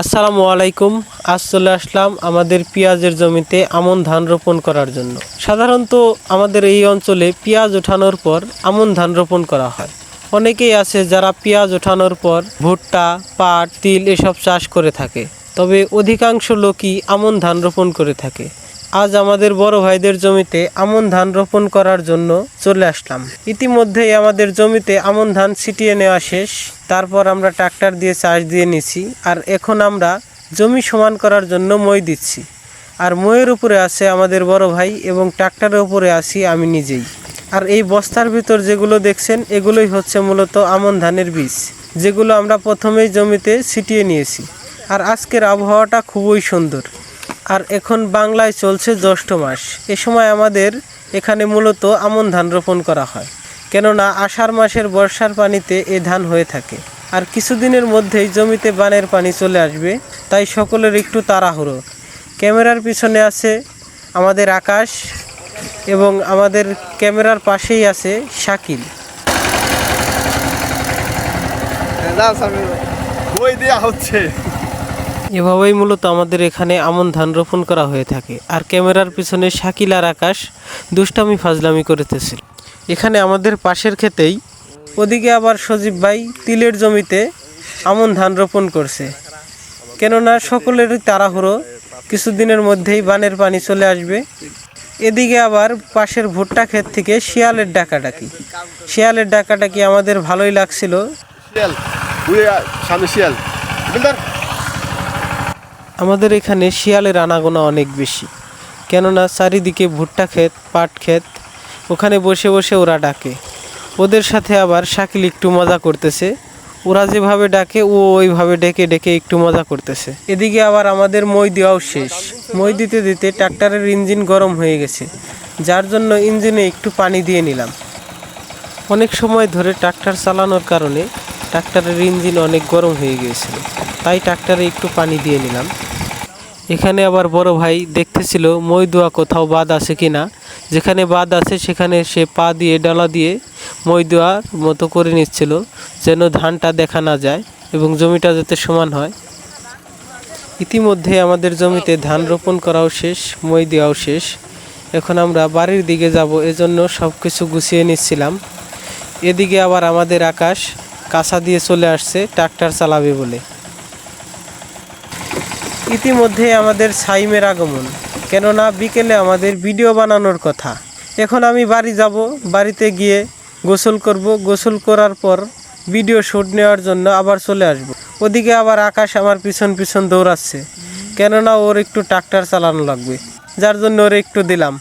আসসালামু আলাইকুম। আজ চলে আসলাম আমাদের পেঁয়াজের জমিতে আমন ধান রোপণ করার জন্য। সাধারণত আমাদের এই অঞ্চলে পেঁয়াজ ওঠানোর পর আমন ধান রোপণ করা হয়। অনেকেই আছে যারা পেঁয়াজ ওঠানোর পর ভুট্টা, পাট, তিল এসব চাষ করে থাকে। তবে অধিকাংশ লোকই আমন ধান রোপণ করে থাকে। আজ আমাদের বড় ভাইদের জমিতে আমন ধান রোপণ করার জন্য চলে আসলাম। ইতিমধ্যেই আমাদের জমিতে আমন ধান ছিটিয়ে নেওয়া শেষ। তারপর আমরা ট্রাক্টর দিয়ে চাষ দিয়ে নিছি আর এখন আমরা জমি সমান করার জন্য মই দিচ্ছি। আর ময়ের উপরে আছে আমাদের বড় ভাই এবং ট্রাক্টরের উপরে আছি আমি নিজেই। আর এই বস্তার ভিতর যেগুলো দেখছেন, এগুলোই হচ্ছে মূলত আমন ধানের বীজ, যেগুলো আমরা প্রথমেই জমিতে ছিটিয়ে নিয়েছি। আর আজকের আবহাওয়াটা খুবই সুন্দর। আর এখন বাংলায় চলছে জ্যৈষ্ঠ মাস। এ সময় আমাদের এখানে মূলত আমন ধান রোপণ করা হয়। কেননা আষাঢ় মাসের বর্ষার পানিতে এ ধান হয়ে থাকে। আর কিছুদিনের মধ্যেই জমিতে বানের পানি চলে আসবে, তাই সকলের একটু তাড়াহুড়ো। ক্যামেরার পিছনে আছে আমাদের আকাশ এবং আমাদের ক্যামেরার পাশেই আছে শাকিল। দেওয়া হচ্ছে। এভাবেই মূলত আমাদের এখানে আমন ধান রোপণ করা হয়ে থাকে। আর ক্যামেরার পিছনে শাকিল আর আকাশ দুষ্টামি ফাজলামি করিতেছিল। এখানে আমাদের পাশের ক্ষেতেই ওদিকে আবার সজীব ভাই তিলের জমিতে আমন ধান রোপণ করছে। কেননা সকলেরই তাড়াহুড়ো, কিছুদিনের মধ্যেই বানের পানি চলে আসবে। এদিকে আবার পাশের ভুট্টা ক্ষেত থেকে শিয়ালের ডাকাডাকি। শিয়ালের ডাকাডাকি আমাদের ভালোই লাগছিল। শিয়াল শিয়াল। আমাদের এখানে শিয়ালের আনাগোনা অনেক বেশি। কেননা চারিদিকে ভুট্টা ক্ষেত, পাট ক্ষেত, ওখানে বসে বসে ওরা ডাকে। ওদের সাথে আবার শাকিল একটু মজা করতেছে। ওরা যেভাবে ডাকে, ও ওইভাবে ডেকে ডেকে একটু মজা করতেছে। এদিকে আবার আমাদের মই দেওয়াও শেষ। মই দিতে দিতে ট্রাক্টরের ইঞ্জিন গরম হয়ে গেছে, যার জন্য ইঞ্জিনে একটু পানি দিয়ে নিলাম। অনেক সময় ধরে ট্রাক্টর চালানোর কারণে ট্রাক্টরের ইঞ্জিন অনেক গরম হয়ে গিয়েছিল, তাই ট্রাক্টরে একটু পানি দিয়ে নিলাম। এখানে আবার বড় ভাই দেখতেছিল, মই কোথাও বাদ আছে কিনা? যেখানে বাদ আছে, সেখানে সে পা দিয়ে, ডালা দিয়ে মই মতো করে নিচ্ছিল, যেন ধানটা দেখা না যায় এবং জমিটা যাতে সমান হয়। ইতিমধ্যে আমাদের জমিতে ধান রোপণ করাও শেষ, মই দেওয়াও শেষ। এখন আমরা বাড়ির দিকে যাব, এজন্য সব কিছু গুছিয়ে নিচ্ছিলাম। এদিকে আবার আমাদের আকাশ কাঁচা দিয়ে চলে আসছে, ট্রাক্টর চালাবে বলে। ইতিমধ্যে আমাদের সাইমের আগমন। কেননা বিকেলে আমাদের ভিডিও বানানোর কথা। এখন আমি বাড়ি যাব, বাড়িতে গিয়ে গোসল করব। গোসল করার পর ভিডিও শ্যুট নেওয়ার জন্য আবার চলে আসব। ওদিকে আবার আকাশ আমার পিছন পিছন দৌড়াচ্ছে। কেননা ওর একটু ট্রাক্টর চালানো লাগবে। যার জন্য ওর একটু দিলাম।